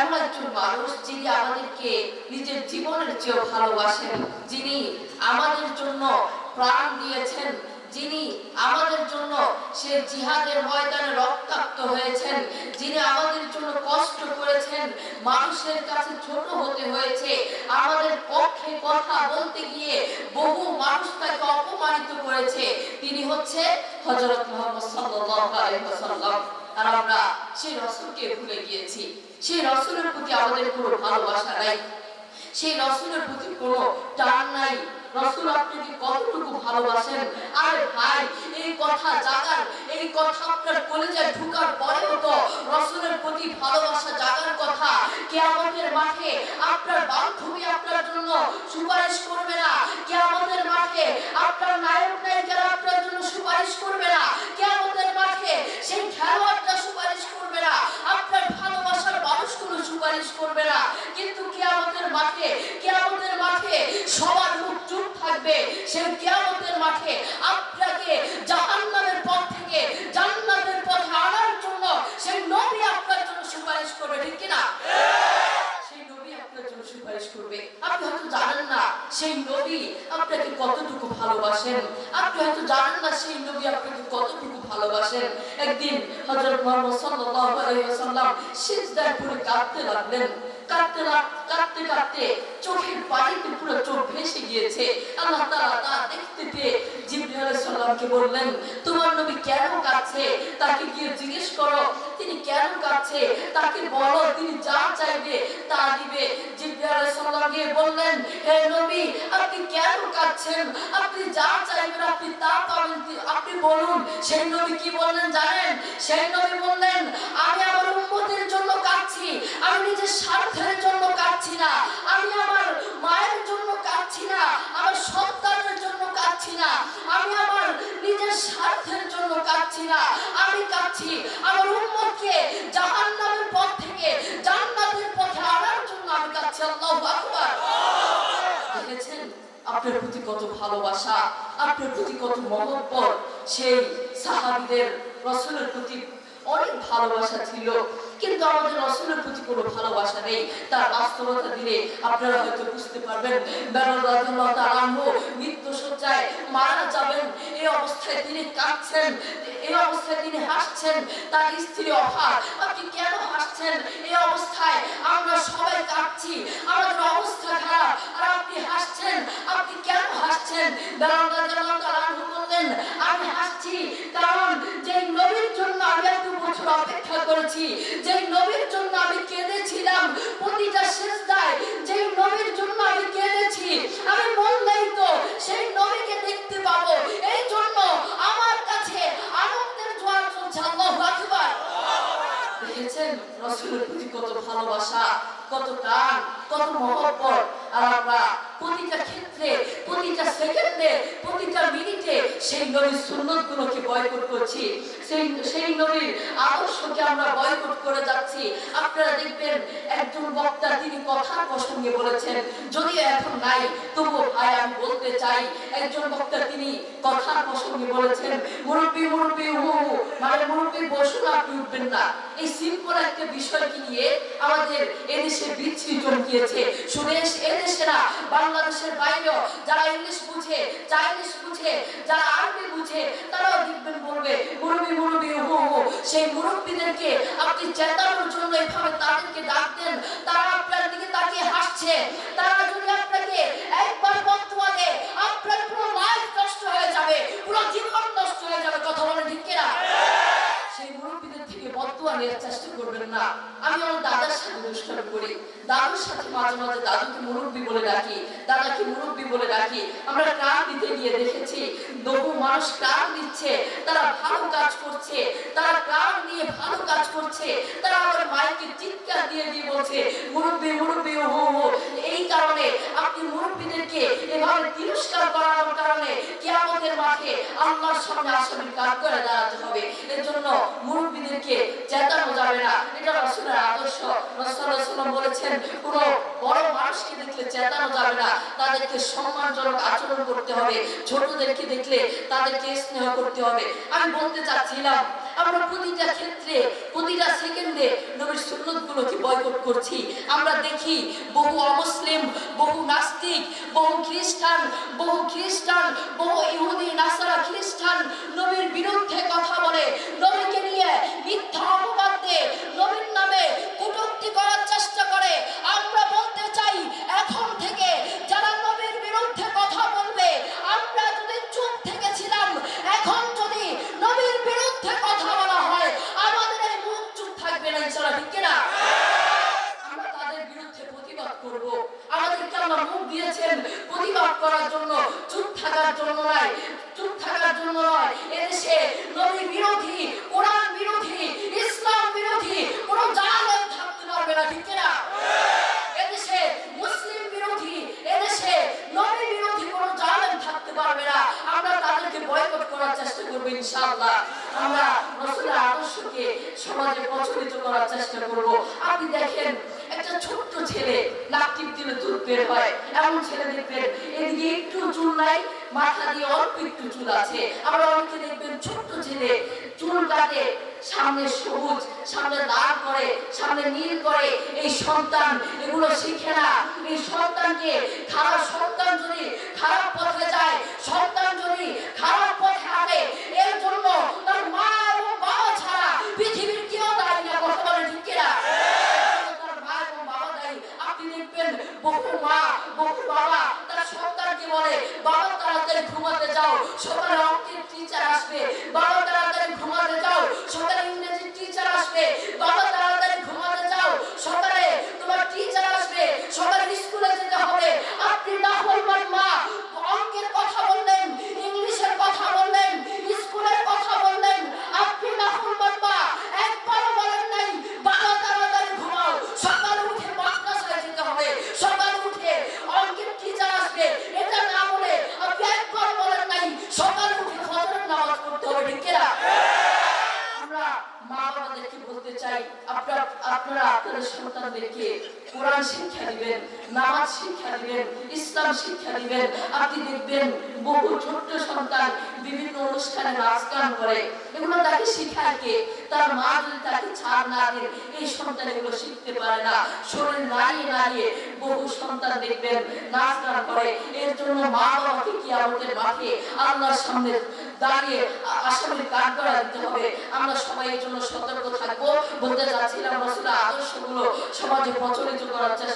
এমন একজন মানুষ যিনি আমাদেরকে নিজের জীবনের চেয়েও ভালোবাসেন, যিনি আমাদের জন্য প্রাণ দিয়েছেন, যিনি আমাদের জন্য সে জিহাদের ময়দানে রক্তাক্ত হয়েছেন, যিনি আমাদের জন্য কষ্ট করেছেন, মানুষের কাছে ছোট হতে হয়েছে, আমাদের পক্ষে কথা বলতে গিয়ে বহু মানুষ তাকে অপমানিত করেছে। তিনি হচ্ছে হযরত মুহাম্মদ সাল্লাল্লাহু আলাইহি ওয়াসাল্লাম। আর আমরা সেই রসুলকে ভুলে গিয়েছি। সেই রসুলের প্রতি আমাদের কোনো ভালোবাসা নাই। সেই রসুলের প্রতি কোনো টান নাই। রসুল কতটুকু ভালোবাসেন, আর ভাই, এই কথা জাগার, এই কথা আপনার কলেজায় ঢুকার পরেও তো রসুলের প্রতি ভালোবাসা জাগার কথা মাঠে আপনার বান্ধবী আপনার জন্য সুপারিশ করবে না। কেয়ামতের মাঠে আপনার নায়ক নায়িকারা আপনার জন্য সুপারিশ করবে না। কেয়ামতের মাঠে সেই খেলোয়াড়টা সুপারিশ করবে না আপনার ভালোবাসার মানুষগুলো সুপারিশ করবে না। কিন্তু কেয়ামতের মাঠে কেয়ামতের মাঠে সবার মুখ চুপ থাকবে। সেই কেয়ামতের মাঠে আপনাকে জাহান্নামের পথ থেকে জান্নাতের পথে আনার জন্য সেই নবী আপনার জন্য সুপারিশ করবে ঠিক কি না সেই নবী আপনার জন্য সুপারিশ করবে আপনি হয়তো জানেন না সেই নবী আপনাকে কতটুকু ভালোবাসেন? আপনি হয়তো জানেন না সেই নবী আপনাকে কতটুকু ভালোবাসেন। একদিন হযরত মুহাম্মদ সাল্লাল্লাহু আলাইহি ওয়াসাল্লাম কাঁদতে লাগলেন। কাঁদতে কাঁদতে কাঁদতে চোখের পানিতে পুরো চোখ ভেসে গিয়েছে। আল্লাহ তাআলা তা দেখতে পেয়ে আলাইহিস সালামকে বললেন, তোমার নবী কেন কাঁদছে? তাকে গিয়ে জিজ্ঞেস করো কাঁদছে তাকে বলো, তিনি যা চাইবে তা দিবে। জিবরিল সালাম গিয়ে বললেন, হে নবী, আপনি কেন কাঁদছেন? আপনি যা চাইবেন, আপনি তা পাবেন। আপনি বলুন, সেই নবী কি বললেন জানেন? সেই নবী বললেন, আমি আমার উম্মতের জন্য কাঁদছি, আমি নিজের স্বার্থের জন্য কাঁদছি না, আমি আমার মায়ের জন্য কাঁদছি না, আমার সন্তানের জন্য কাঁদছি না, আমি আমার নিজের স্বার্থের জন্য কাঁদছি না, আমি কাঁদছি আমার উম্মতকে জাহান্নামের পথ থেকে জান্নাতের পথে আনার জন্য আমি কাঁদছি আল্লাহু আকবার দেখেছেন আপনার প্রতি কত ভালোবাসা, আপনার প্রতি কত মহব্বত সেই সাহাবীদের রসুলের প্রতি অনেক ভালোবাসা ছিল। কিন্তু আমাদের রসুলের প্রতি কোনো ভালোবাসা নেই। তার বাস্তবতা দিলে আপনারা হয়তো বুঝতে পারবেন মৃত্যু সজ্জায় মারা যাবেন। এই অবস্থায় তিনি কাঁদছেন। এই অবস্থায় হাসছেন তার স্ত্রী অভাব আপনি কেন হাসছেন এই অবস্থায় আমরা সবাই কাঁদছি। আমাদের অবস্থা খারাপ। আর আপনি হাসছেন। আপনি কেন হাসছেন? আমি হাসছি কারণ যে নবীর জন্য আমি এত বছর অপেক্ষা করেছি যে নবীর জন্য আমি কেঁদেছিলাম প্রতিটা শেষদায় যে নবীর জন্য আমি কেঁদেছি আমি বললেই তো সেই নবীকে দেখতে পাবো এই জন্য আমার কাছে আনন্দের জোয়ার চলছে আল্লাহু আকবার দেখেছেন রসুলের প্রতি কত ভালোবাসা, কত টান কত মহব্বত। আর আমরা প্রতিটা ক্ষেত্রে, প্রতিটা সেকেন্ডে, প্রতিটা মিনিটে সেই নবীর সুন্নত গুলোকে বয়কট করছি। সেই সেই নবীর আদর্শকে আমরা বয়কট করে যাচ্ছি। আপনারা দেখবেন একজন বক্তা তিনি কথা প্রসঙ্গে বলেছেন যদিও এখন নাই তবু ভাই আমি বলতে চাই। একজন বক্তা তিনি কথা প্রসঙ্গে বলেছেন মুরব্বী মুরব্বী হু, মানে মুরব্বী বসুন আপনি উঠবেন না। এই সিম্পল একটা বিষয়কে নিয়ে আমাদের এদেশে বিচ্ছিরি চমকিয়েছে। শুনে এদেশেরা বাংলাদেশের বাইরেও যারা ইংলিশ বুঝে চাইনিজ বুঝে যারা আরবি বুঝে মুরব্বী মুরব্বী হু হু সেই মুরব্বীদেরকে আপনি চেতানোর জন্য এভাবে তাদেরকে ডাক দেন। তারা আপনার দিকে তাকিয়ে হাসছে। তারা যদি আপনাকে একবার বক্তব্য দেয় আপনার পুরো লাইফ নষ্ট হয়ে যাবে, পুরো জীবন নষ্ট হয়ে যাবে। কথা বলে ঠিক নেওয়ার চেষ্টা করবেন না। আমি আমার দাদার সাথে অনুষ্ঠান করি। দাদুর সাথে মাঝে মাঝে দাদুকে মুরব্বী বলে ডাকি। দাদাকে মুরব্বী বলে ডাকি। আমরা কান দিতে গিয়ে দেখেছি, বহু মানুষ কান দিচ্ছে। তারা ভালো কাজ করছে। তারা কান দিয়ে ভালো কাজ করছে। তারা আমার মাইকে চিৎকার দিয়ে দিয়ে বলছে, মুরব্বী মুরব্বী হো হো। এই কারণে আপনি মুরব্বীদেরকে এভাবে তিরস্কার করানোর কারণে কিয়ামতের মাঠে আল্লাহর সামনে আসামির কাজ করে দাঁড়াতে হবে। এর জন্য মুরব্বীদেরকে চেতানো যাবে না। এটা রসুলের আদর্শ। রসুল বলেছেন, কোন বড় মানুষকে দেখলে চেতানো যাবে না। তাদেরকে সম্মানজনক আচরণ করতে হবে। ছোটদেরকে দেখলে তাদেরকে স্নেহ করতে হবে। আমি বলতে চাচ্ছিলাম আমরা প্রতিটা ক্ষেত্রে, প্রতিটা সেকেন্ডে নবীর সুন্নতগুলোকে বয়কট করছি। আমরা দেখি বহু অমুসলিম, বহু নাস্তিক, বহু খ্রিস্টান বহু খ্রিস্টান, বহু ইহুদি, নাসারা খ্রিস্টান নবীর বিরুদ্ধে কথা বলে নবীকে নিয়ে মিথ্যা অপবাদ দিয়ে নবীর নামে কটূক্তি করার চেষ্টা করে আমরা বলতে চাই এখন থেকে যারা নবীর বিরুদ্ধে কথা বলবে আমরা এতদিন চুপ থেকেছিলাম এখন যদি নবীর বিরুদ্ধে কথা বলা হয় আমাদের এই মুখ চুপ থাকবে না ইনশাআল্লাহ ঠিক কিনা আমরা তাদের বিরুদ্ধে প্রতিবাদ করব আমাদেরকে আল্লাহ মুখ দিয়েছেন প্রতিবাদ করার জন্য চুপ থাকার জন্য নয়, চুপ থাকার জন্য নয়। এদেশে নবী বিরোধী, কোরআন বিরোধী, ইসলাম বিরোধী, কোন জালেম থাকতে পারবে না, ঠিক কিনা? এদেশে মুসলিম বিরোধী এদেশে নবী বিরোধী, কোন জালেম থাকতে পারবে না। আমরা তাদেরকে বয়কট করার চেষ্টা করব, ইনশাআল্লাহ। আমরা রসুলের আদর্শকে সমাজে প্রচলিত করার চেষ্টা করব। আপনি দেখেন, একটা ছোট্ট ছেলে নাক দিলে দুধ বের হয়। এমন ছেলে দেখবেন নাই মাথা দিয়ে অল্প একটু চুল আছে। আবার অনেকে দেখবেন ছোট্ট ছেলে চুল কাটে সামনে সবুজ, সামনে লাল করে, সামনে নীল করে, এই সন্তান এগুলো শিখে না। এই সন্তানকে খারাপ সন্তান যদি খারাপ পথে যায় সন্তান যদি খারাপ পথে হাঁটে এর জন্য তার মা এবং বাবা ছাড়া পৃথিবীর কেউ দায়ী না কথা বলে ঠিক কিনা তার মা এবং বাবা দায়ী আপনি দেখবেন বহু মা বহু বাবা তার সন্তানকে বলে, বাবা তাড়াতাড়ি ঘুমাতে যাও। সকালে অঙ্কের টিচার আসবে। বাবা তাড়াতাড়ি ঘুমাতে যাও। সকালে ইংরেজির টিচার আসবে। বাবা তাড়াতাড়ি ঘুমাতে যাও সকালে তোমার টিচার আসবে সকালে স্কুলে যেতে হবে আপনি না বলবেন মা অঙ্কের কথা বললেন ইংলিশের কথা বললেন স্কুলের কথা বললেন আপনি না বলবেন মা একবারও বলেন নাই বাবা তাড়াতাড়ি ঘুমাও সকালে উঠে মাদ্রাসায় যেতে হবে সকালে উঠে অঙ্কের টিচার আসবে এটা না বলে আপনি একবার বলেন নাই সকালে উঠে ফজরের নামাজ পড়তে হবে ঠিক কিনা আমরা মা বাবাদেরকে বলতে চাই আপনারা আপনারা আপনাদের সন্তানদেরকে কোরআন শিক্ষা দিবেন নামাজ শিক্ষা দিবেন ইসলাম শিক্ষা দিবেন। আপনি দেখবেন বহু ছোট্ট সন্তান বিভিন্ন অনুষ্ঠানে নাচ গান করে। এগুলো তাকে শিখায় কে? তার মা যদি তাকে ছাড় না দেন এই সন্তান এগুলো শিখতে পারে না। শরীর নাড়িয়ে নাড়িয়ে বহু সন্তান দেখবেন নাচ গান করে। এর জন্য মা বাবাকে কি আমাদের মাঠে আল্লাহর সামনে দাঁড়িয়ে আ- আসামির করা দিতে হবে। আমরা সবাই এর জন্য সতর্ক থাকব। বলতে চাচ্ছিলাম রসুলের আদর্শগুলো সমাজে প্রচলিত করার চেষ্টা